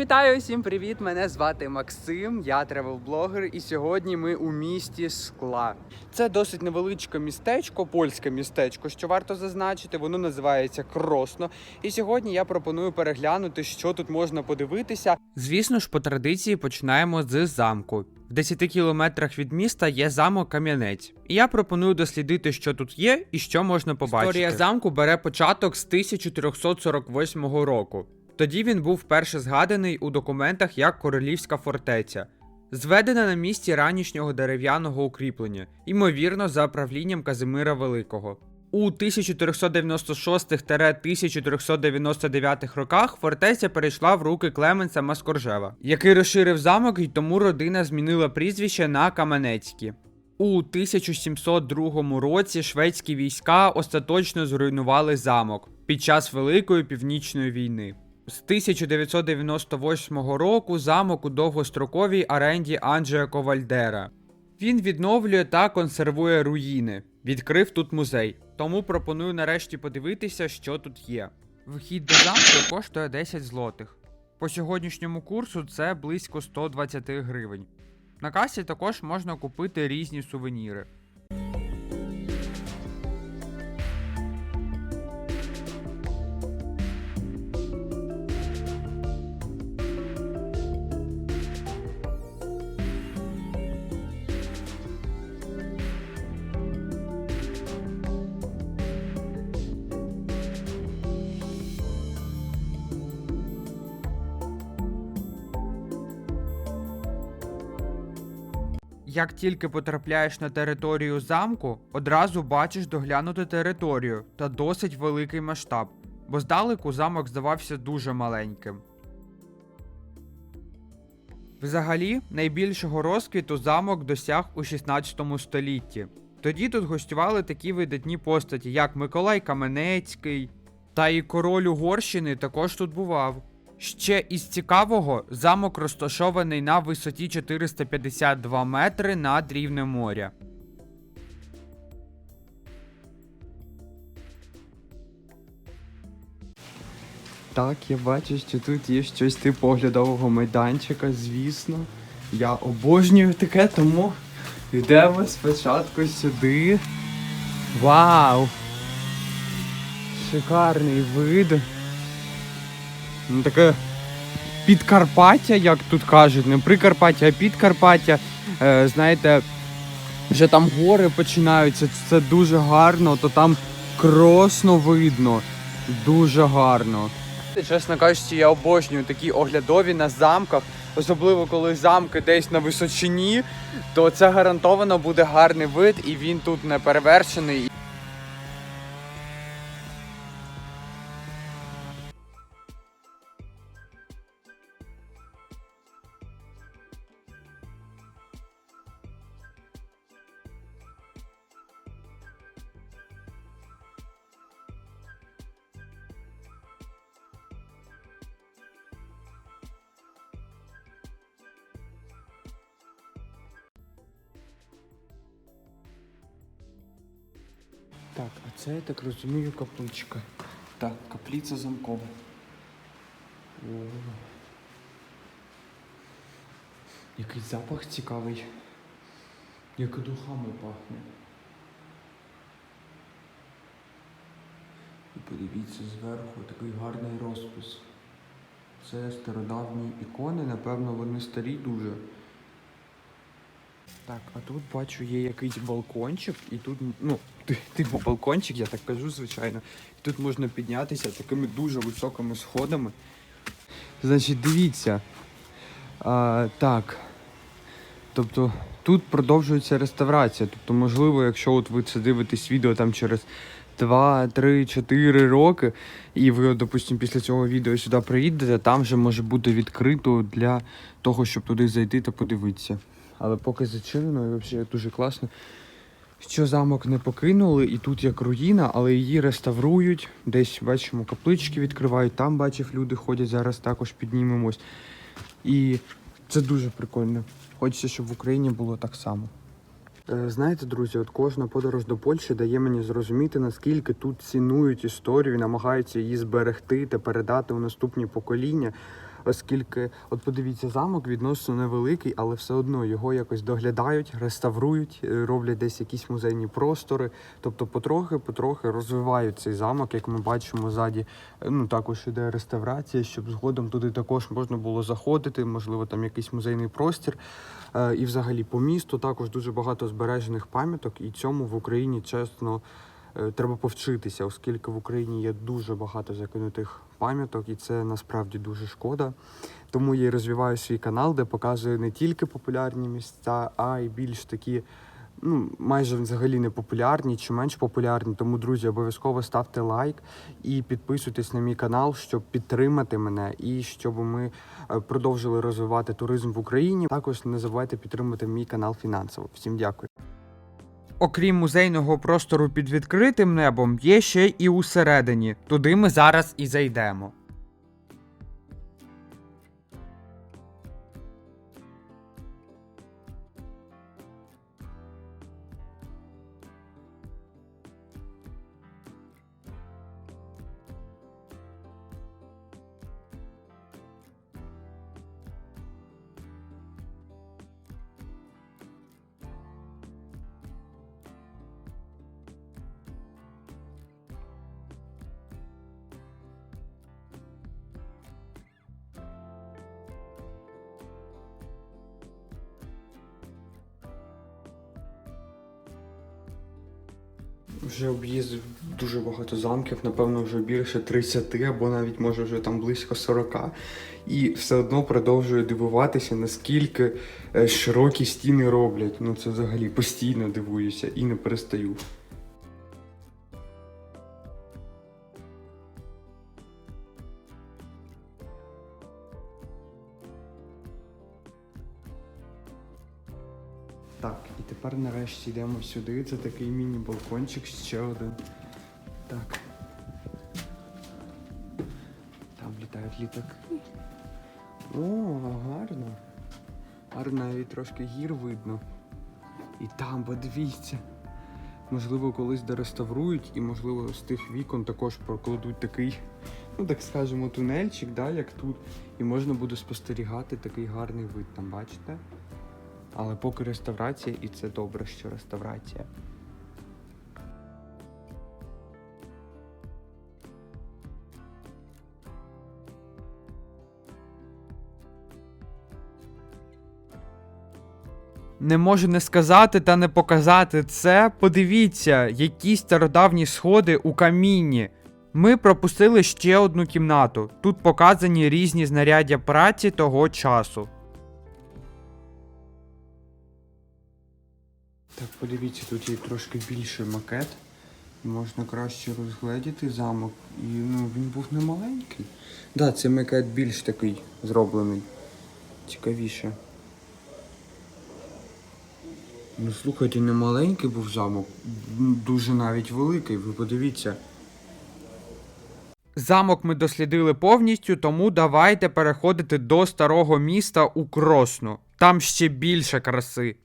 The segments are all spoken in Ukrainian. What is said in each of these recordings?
Вітаю, всім привіт! Мене звати Максим, я тревел-блогер, і сьогодні ми у місті Скла. Це досить невеличке містечко, польське містечко, що варто зазначити. Воно називається Кросно. І сьогодні я пропоную переглянути, що тут можна подивитися. Звісно ж, по традиції починаємо з замку. В 10 кілометрах від міста є замок Кам'янець. І я пропоную дослідити, що тут є і що можна побачити. Історія замку бере початок з 1348 року. Тоді він був вперше згаданий у документах як королівська фортеця, зведена на місці ранішнього дерев'яного укріплення, ймовірно, за правлінням Казимира Великого. У 1496-1399 роках фортеця перейшла в руки Клеменса Маскоржева, який розширив замок, і тому родина змінила прізвище на Каменецькі. У 1702 році шведські війська остаточно зруйнували замок під час Великої північної війни. З 1998 року замок у довгостроковій оренді Анджея Ковальдера. Він відновлює та консервує руїни. Відкрив тут музей. Тому пропоную нарешті подивитися, що тут є. Вхід до замку коштує 10 злотих. По сьогоднішньому курсу це близько 120 гривень. На касі також можна купити різні сувеніри. Як тільки потрапляєш на територію замку, одразу бачиш доглянуту територію та досить великий масштаб, бо здалеку замок здавався дуже маленьким. Взагалі, найбільшого розквіту замок досяг у 16 столітті. Тоді тут гостювали такі видатні постаті, як Миколай Каменецький, та і король Угорщини також тут бував. Ще із цікавого, замок розташований на висоті 452 метри над рівнем моря. Так, я бачу, що тут є щось типу оглядового майданчика, звісно. Я обожнюю таке, тому йдемо спочатку сюди. Вау! Шикарний вид. Ну, таке Підкарпаття, як тут кажуть, не Прикарпаття, а Підкарпаття. Е, знаєте, вже там гори починаються, це дуже гарно, то там кросно видно. Дуже гарно. Чесно кажучи, я обожнюю такі оглядові на замках, особливо коли замки десь на височині, то це гарантовано буде гарний вид, і він тут не перевершений. Так розумію капличка. Так, капліця замкова. О. Який запах цікавий. Як духами пахне. І подивіться зверху такий гарний розпис. Це стародавні ікони, напевно, вони старі дуже. Так, а тут бачу є якийсь балкончик, і тут, ну, типу балкончик, я так кажу, звичайно. І тут можна піднятися такими дуже високими сходами. Значить, дивіться. А, так. Тобто тут продовжується реставрація. Тобто, можливо, якщо от ви це дивитесь відео там через 2, 3, 4 роки, і ви, допустимо, після цього відео сюди приїдете, там вже може бути відкрито для того, щоб туди зайти та подивитися. Але поки зачинено, і взагалі дуже класно. Що замок не покинули, і тут як руїна, але її реставрують. Десь бачимо, каплички відкривають. Там бачив, люди ходять зараз також піднімемось. І це дуже прикольно. Хочеться, щоб в Україні було так само. Е, Знаєте, друзі, от кожна подорож до Польщі дає мені зрозуміти, наскільки тут цінують історію, намагаються її зберегти та передати у наступні покоління. Оскільки, от подивіться, замок відносно невеликий, але все одно його якось доглядають, реставрують, е, роблять десь якісь музейні простори. Тобто потрохи-потрохи розвивають цей замок, як ми бачимо ззаді. Е, Ну також іде реставрація, щоб згодом туди також можна було заходити, можливо, там якийсь музейний простір. Е, І взагалі по місту також дуже багато збережених пам'яток, і цьому в Україні чесно треба повчитися, оскільки в Україні є дуже багато закинутих пам'яток, і це насправді дуже шкода. Тому я розвиваю свій канал, де показую не тільки популярні місця, а й більш такі. Ну, майже взагалі не популярні чи менш популярні. Тому, друзі, обов'язково ставте лайк і підписуйтесь на мій канал, щоб підтримати мене і щоб ми е, продовжили розвивати туризм в Україні. Також не забувайте підтримати мій канал фінансово. Всім дякую. Окрім музейного простору під відкритим небом, є ще і усередині. Туди ми зараз і зайдемо. Вже об'їздив дуже багато замків, напевно, вже більше 30, або навіть може вже там близько 40. І все одно продовжую дивуватися, наскільки е, широкі стіни роблять. Ну це взагалі постійно дивуюся і не перестаю. Так, і тепер нарешті йдемо сюди. Це такий міні-балкончик, ще один. Так. Там літають літаки. О, гарно. Гарно навіть трошки гір видно. І там, подивіться. Можливо, колись дореставрують і, можливо, з тих вікон також прокладуть такий, ну так скажемо, тунельчик, да, як тут. І можна буде спостерігати такий гарний вид там, бачите? Але поки реставрація, і це добре, що реставрація. Не можу не сказати та не показати це. Подивіться, які стародавні сходи у камінні. Ми пропустили ще одну кімнату. Тут показані різні знаряддя праці того часу. Так, подивіться, тут є трошки більший макет. Можна краще розгледіти замок. І ну, він був не маленький. Да, цей макет більш такий зроблений. Цікавіше. Ну, слухайте, не маленький був замок, дуже навіть великий, ви подивіться. Замок ми дослідили повністю, тому давайте переходити до старого міста у Кросну. Там ще більше краси.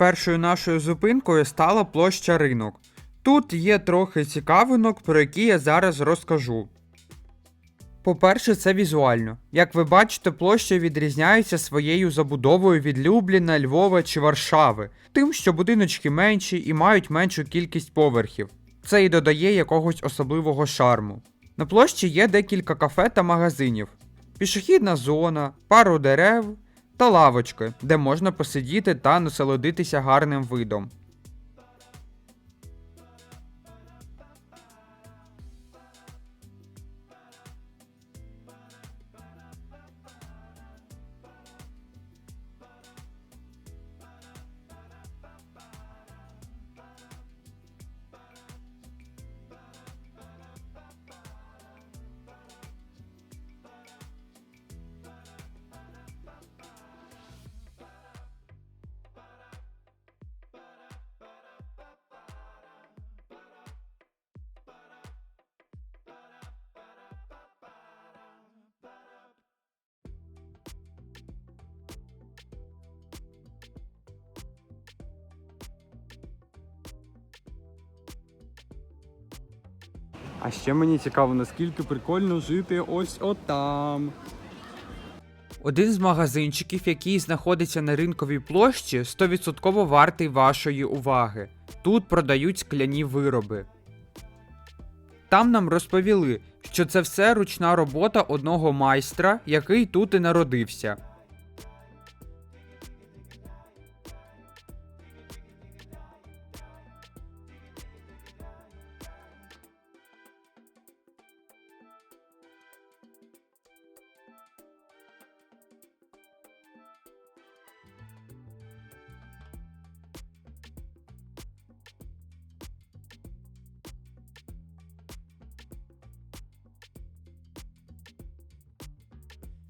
Першою нашою зупинкою стала площа ринок. Тут є трохи цікавинок, про які я зараз розкажу. По-перше, це візуально. Як ви бачите, площа відрізняється своєю забудовою від Любліна, Львова чи Варшави, тим, що будиночки менші і мають меншу кількість поверхів. Це і додає якогось особливого шарму. На площі є декілька кафе та магазинів, пішохідна зона, пару дерев та лавочки, де можна посидіти та насолодитися гарним видом. А ще мені цікаво, наскільки прикольно жити ось отам. Один з магазинчиків, який знаходиться на ринковій площі, 100% вартий вашої уваги. Тут продають скляні вироби. Там нам розповіли, що це все ручна робота одного майстра, який тут і народився.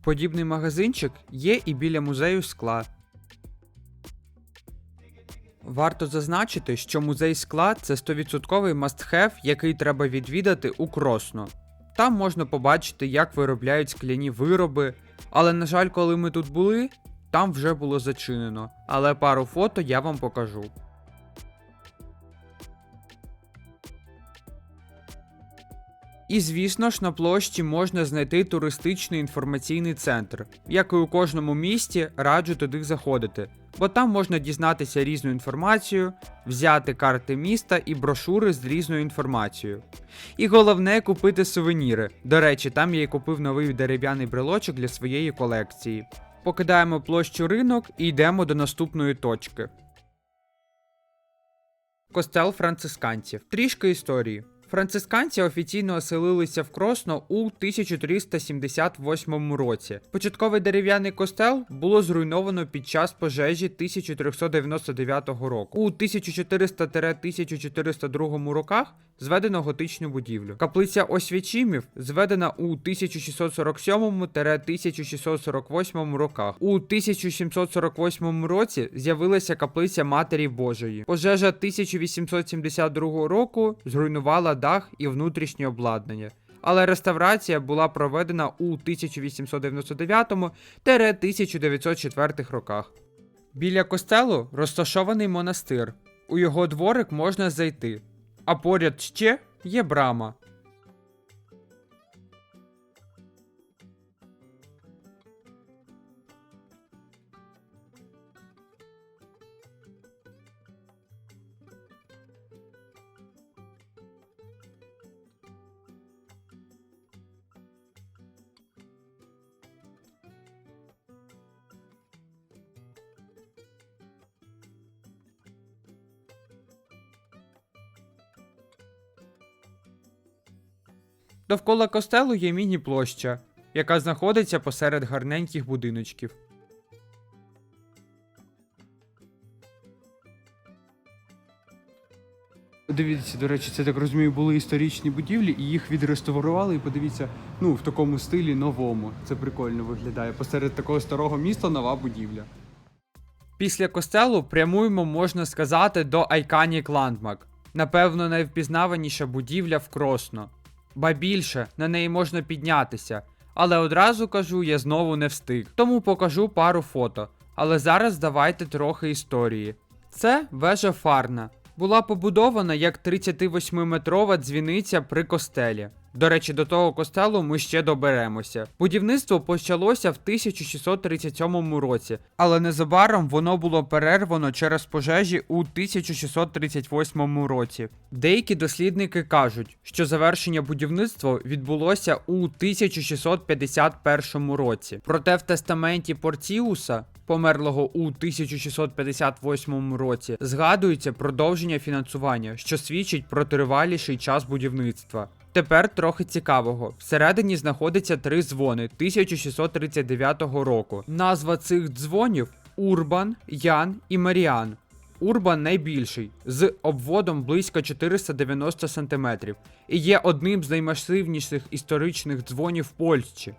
Подібний магазинчик є і біля музею скла. Варто зазначити, що музей скла це 100% must-have, який треба відвідати у Кросно. Там можна побачити, як виробляють скляні вироби, але, на жаль, коли ми тут були, там вже було зачинено. Але пару фото я вам покажу. І звісно ж на площі можна знайти туристичний інформаційний центр. Як і у кожному місті, раджу туди заходити, бо там можна дізнатися різну інформацію, взяти карти міста і брошури з різною інформацією. І головне купити сувеніри. До речі, там я й купив новий дерев'яний брелочок для своєї колекції. Покидаємо площу ринок і йдемо до наступної точки. Костел францисканців. Трішки історії. Францисканці офіційно оселилися в Кросно у 1378 році. Початковий дерев'яний костел було зруйновано під час пожежі 1399 року. У 1400-1402 роках зведено готичну будівлю. Каплиця Освячимів зведена у 1647-1648 роках. У 1748 році з'явилася каплиця Матері Божої. Пожежа 1872 року зруйнувала дах і внутрішнє обладнання. Але реставрація була проведена у 1899-1904 роках. Біля костелу розташований монастир. У його дворик можна зайти, а поряд ще є брама. Довкола костелу є міні-площа, яка знаходиться посеред гарненьких будиночків. Дивіться, до речі, це так розумію, були історичні будівлі, і їх відреставрували. І подивіться, ну в такому стилі новому. Це прикольно виглядає. Посеред такого старого міста нова будівля. Після костелу прямуємо, можна сказати, до Iconic Landmark. Напевно, найвпізнаваніша будівля в Кросно. Ба більше, на неї можна піднятися. Але одразу кажу, я знову не встиг. Тому покажу пару фото. Але зараз давайте трохи історії. Це вежа Фарна. Була побудована як 38-метрова дзвіниця при костелі. До речі, до того костелу ми ще доберемося. Будівництво почалося в 1637 році, але незабаром воно було перервано через пожежі у 1638 році. Деякі дослідники кажуть, що завершення будівництва відбулося у 1651 році. Проте в тестаменті Порціуса померлого у 1658 році, згадується продовження фінансування, що свідчить про триваліший час будівництва. Тепер трохи цікавого. Всередині знаходиться три дзвони 1639 року. Назва цих дзвонів Урбан, Ян і Маріан. Урбан найбільший, з обводом близько 490 см, і є одним з наймасивніших історичних дзвонів Польщі.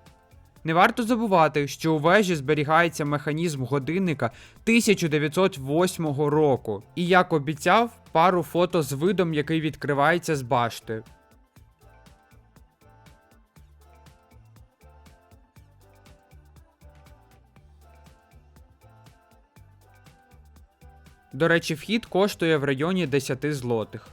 Не варто забувати, що у вежі зберігається механізм годинника 1908 року. І як обіцяв, пару фото з видом, який відкривається з башти. До речі, вхід коштує в районі 10 злотих.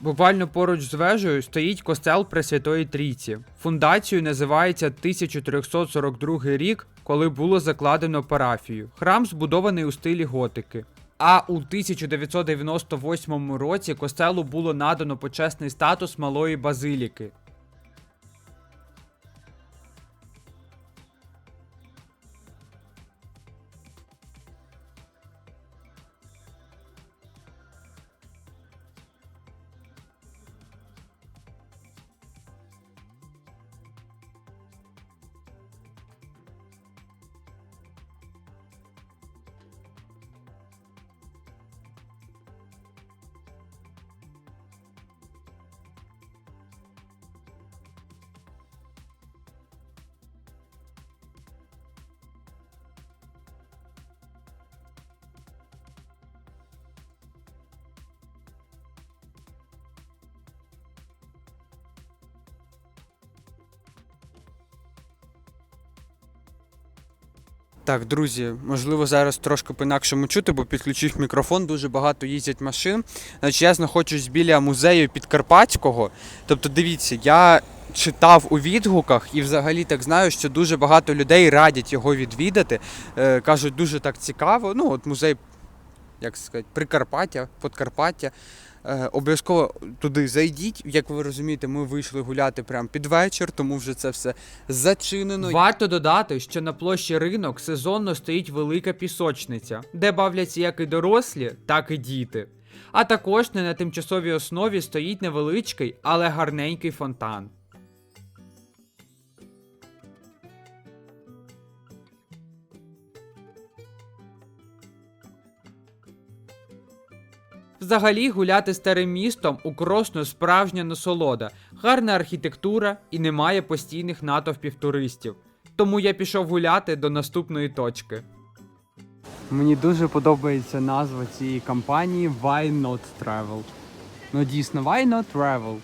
Буквально поруч з вежею стоїть костел Пресвятої Трійці. Фундацією називається 1342 рік, коли було закладено парафію. Храм збудований у стилі готики. А у 1998 році костелу було надано почесний статус малої базиліки. Так, друзі, можливо, зараз трошки по-інакшому чути, бо підключив мікрофон, дуже багато їздять машин. Значить, я знаходжусь біля музею Підкарпатського. Тобто, дивіться, я читав у відгуках і взагалі так знаю, що дуже багато людей радять його відвідати. Е, кажуть, дуже так цікаво. Ну, от музей, як сказати, Прикарпаття, Подкарпаття. Е, обов'язково туди зайдіть. Як ви розумієте, ми вийшли гуляти прямо під вечір, тому вже це все зачинено. Варто додати, що на площі ринок сезонно стоїть велика пісочниця, де бавляться як і дорослі, так і діти. А також не на тимчасовій основі стоїть невеличкий, але гарненький фонтан. Взагалі гуляти старим містом у Кросно справжня насолода, гарна архітектура і немає постійних натовпів туристів. Тому я пішов гуляти до наступної точки. Мені дуже подобається назва цієї компанії Why Not Travel. Ну дійсно, Why Not Travel.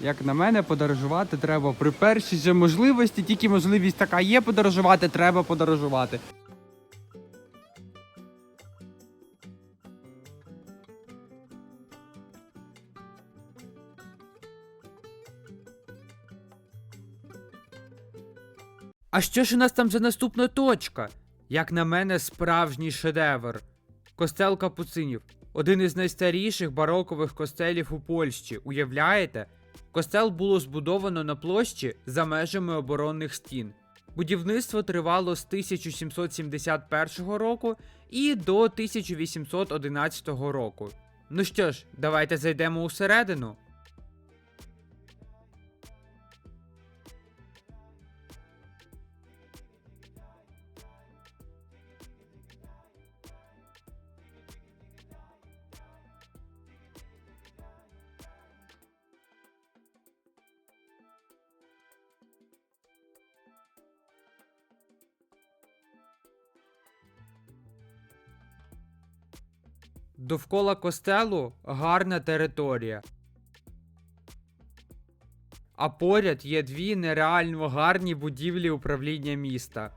Як на мене, подорожувати треба при першій же можливості, тільки можливість така є подорожувати, треба подорожувати. Що ж у нас там за наступна точка? Як на мене, справжній шедевр. Костел Капуцинів. Один із найстаріших барокових костелів у Польщі. Уявляєте? Костел було збудовано на площі за межами оборонних стін. Будівництво тривало з 1771 року і до 1811 року. Ну що ж, давайте зайдемо усередину. Довкола костелу гарна територія. А поряд є дві нереально гарні будівлі управління міста.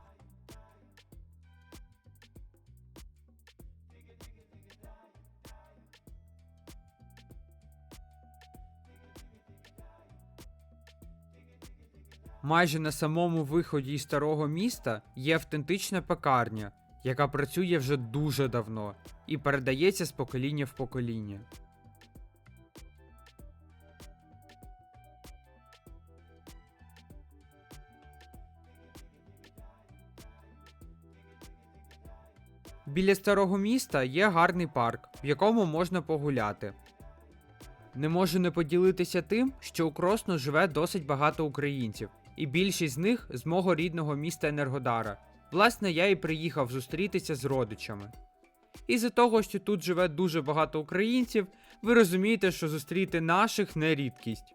Майже на самому виході із старого міста є автентична пекарня, яка працює вже дуже давно і передається з покоління в покоління. Біля старого міста є гарний парк, в якому можна погуляти. Не можу не поділитися тим, що у Кросно живе досить багато українців, і більшість з них з мого рідного міста Енергодара. Власне, я і приїхав зустрітися з родичами. Із-за того, що тут живе дуже багато українців, ви розумієте, що зустріти наших не рідкість.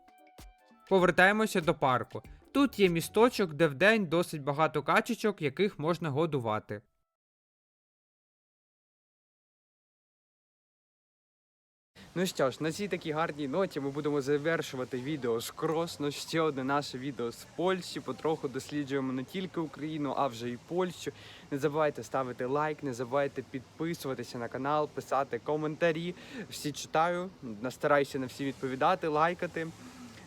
Повертаємося до парку. Тут є місточок, де вдень досить багато качечок, яких можна годувати. Ну що ж, на цій такій гарній ноті ми будемо завершувати відео з Кросно. Ще одне наше відео з Польщі. Потроху досліджуємо не тільки Україну, а вже і Польщу. Не забувайте ставити лайк, не забувайте підписуватися на канал, писати коментарі. Всі читаю, стараюся на всі відповідати, лайкати.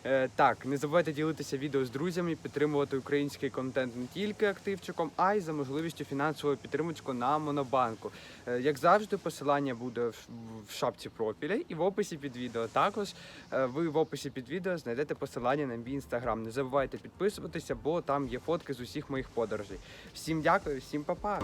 Е, так, не забувайте ділитися відео з друзями, підтримувати український контент не тільки активчиком, а й за можливістю фінансової підтримочку на Монобанку. Е, як завжди, посилання буде в, в шапці профіля і в описі під відео. Також е, ви в описі під відео знайдете посилання на мій інстаграм. Не забувайте підписуватися, бо там є фотки з усіх моїх подорожей. Всім дякую, всім па-па!